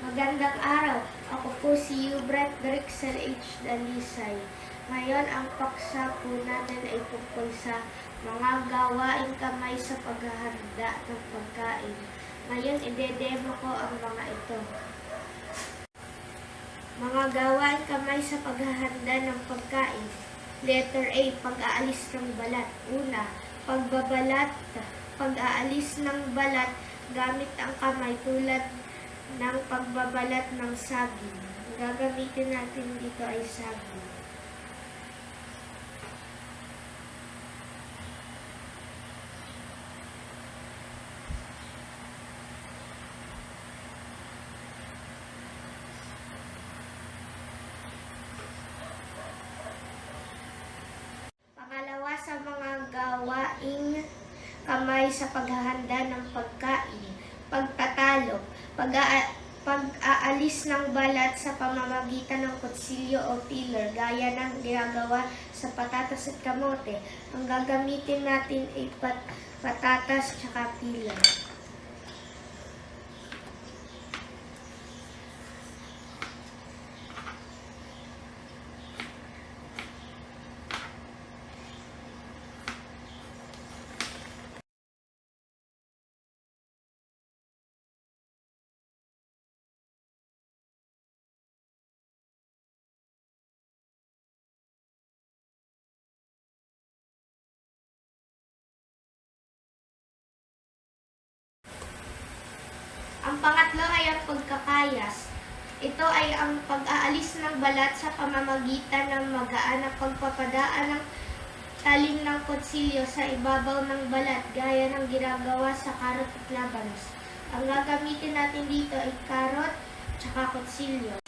Magandang araw. Ako po si Hubert Drixel H. Dalisay. Ngayon, ang paksa po natin ay tungkol sa mga gawaing kamay sa paghahanda ng pagkain. Ngayon, idedemo ko ang mga ito. Mga gawaing kamay sa paghahanda ng pagkain. Letter A, pag-aalis ng balat. Una, pagbabalat. Pag-aalis ng balat gamit ang kamay tulad ng pagbabalat ng saging. Gagamitin natin dito ay saging. Pangalawa sa mga gawaing kamay sa paghahanda ng pagkain, pag-aalis ng balat sa pamamagitan ng kutsilyo o peeler, gaya ng ginagawa sa patatas at kamote. Ang gagamitin natin ay pat patatas at peeler. Ang pangatlo ay ang pagkakayas. Ito ay ang pag-aalis ng balat sa pamamagitan ng magaan na pagpapadaan ng talim ng kutsilyo sa ibabaw ng balat gaya ng ginagawa sa karot at labanos. Ang gagamitin natin dito ay karot tsaka kutsilyo.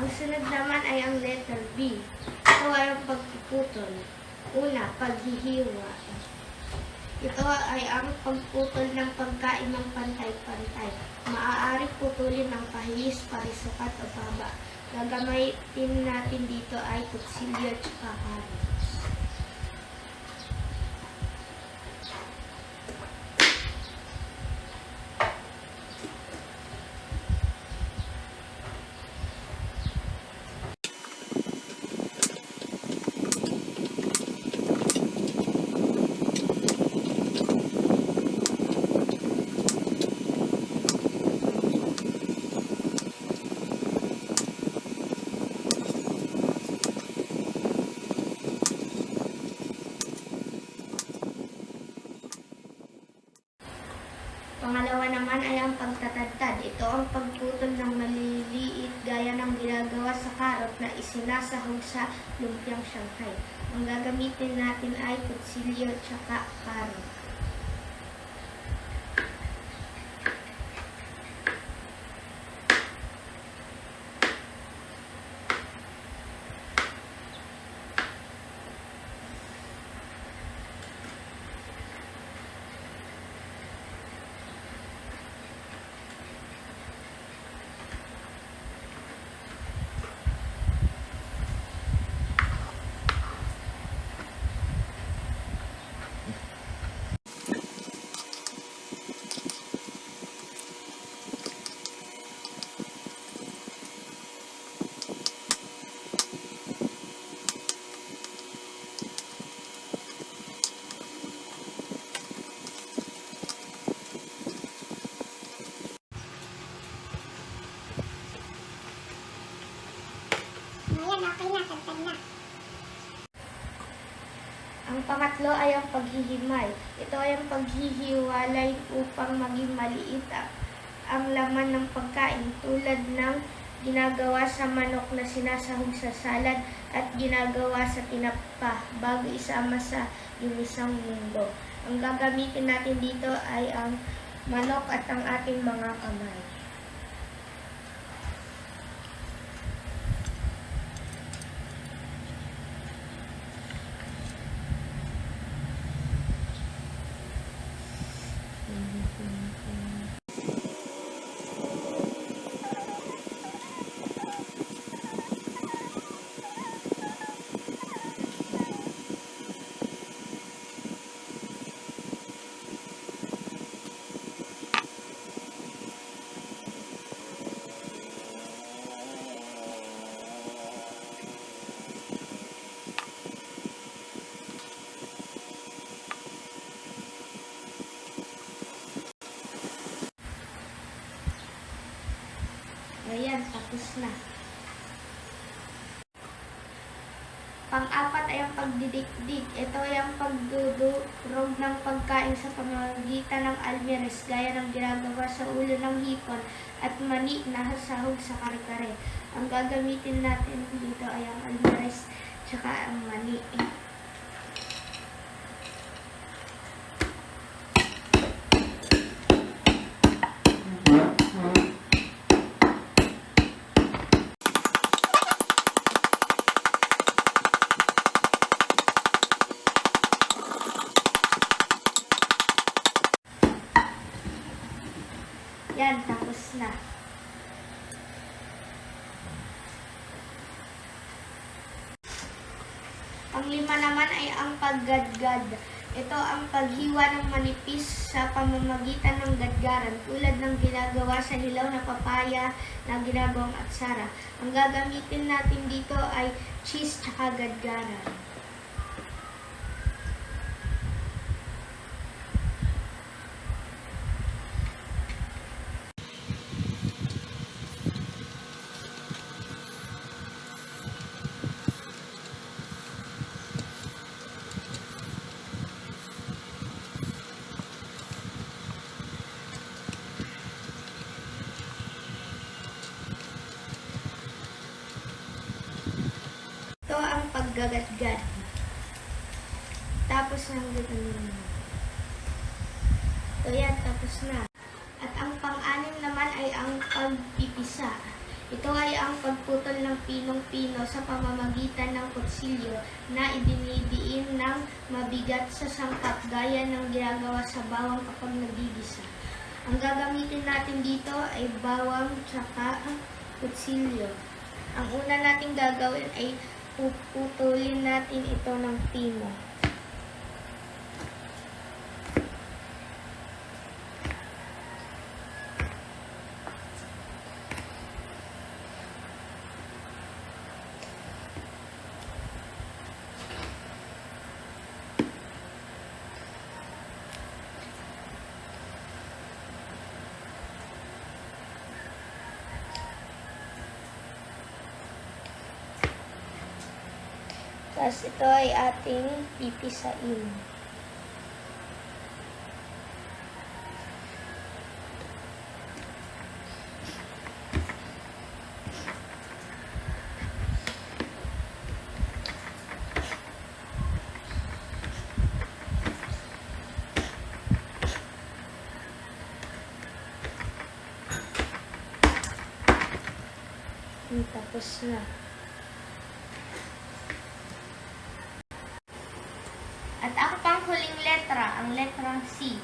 Ang sunod naman ay ang letter B. Ito ay ang pagpuputol. Una, paghihiwa. Ito ay ang pagputol ng pagkain ng pantay-pantay. Maaari putulin ng pahis, parisukat o baba. Gagamitin natin dito ay kutsilyo at kahalos. Pangalawa naman ay ang pagtatadtad. Ito ang pagputol ng maliliit gaya ng ginagawa sa isinasahog sa lumpiang Shanghai. Ang gagamitin natin ay kutsilyo at saka karot. Ayan, okay na, tagtag na. Ang pangatlo ay ang paghihimay. Ito ay ang paghihiwalay upang maging maliit ang laman ng pagkain tulad ng ginagawa sa manok na sinasahog sa salad at ginagawa sa tinapa bago isama sa ginisang mundo. Ang gagamitin natin dito ay ang manok at ang ating mga kamay. Na. Pang-apat ay ang pagdidikdik. Ito ay ang pagdudurog ng pagkain sa pamamagitan ng almeres gaya ng ginagawa sa ulo ng hipon at mani na sahog sa kare-kare. Ang gagamitin natin dito ay ang almeres tsaka ang mani. Ang lima naman ay ang paggadgad. Ito ang paghiwa ng manipis sa pamamagitan ng gadgaran tulad ng ginagawa sa hilaw na papaya na ginagawang atsara. Ang gagamitin natin dito ay cheese tsaka gadgaran. Ito ang paggagadgad. Tapos ang ganun. Ito yan, tapos na. At ang pang-anim naman ay ang pagpipisa. Ito ay ang pagputol ng pinong-pino sa pamamagitan ng kutsilyo na idinidiin ng mabigat sa sangkap gaya ng ginagawa sa bawang kapag nagigisa. Ang gagamitin natin dito ay bawang tsaka kutsilyo. Ang una nating gagawin ay puputulin natin ito ng pino. Tapos ito ay ating pipisain. Hmm, Tapos na. At ang panghuling letra, ang letrang C,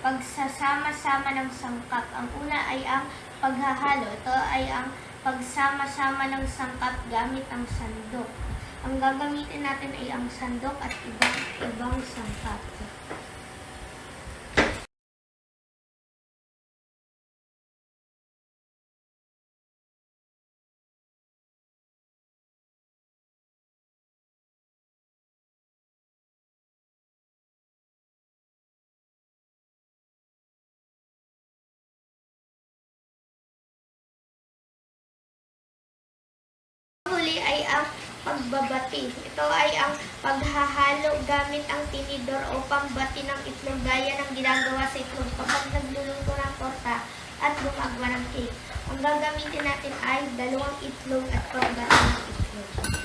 pagsasama-sama ng sangkap. Ang una ay ang paghahalo. Ito ay ang pagsama-sama ng sangkap gamit ang sandok. Ang gagamitin natin ay ang sandok at ibang ibang sangkap. Ang pagbabati. Ito ay ang paghahalo gamit ang tinidor o pambati ng itlog gaya ng ginagawa sa itlog. Kapag nagluluto ng torta, at gumagawa ng cake. Ang gagamitin natin ay dalawang itlog at pambata ng itlog.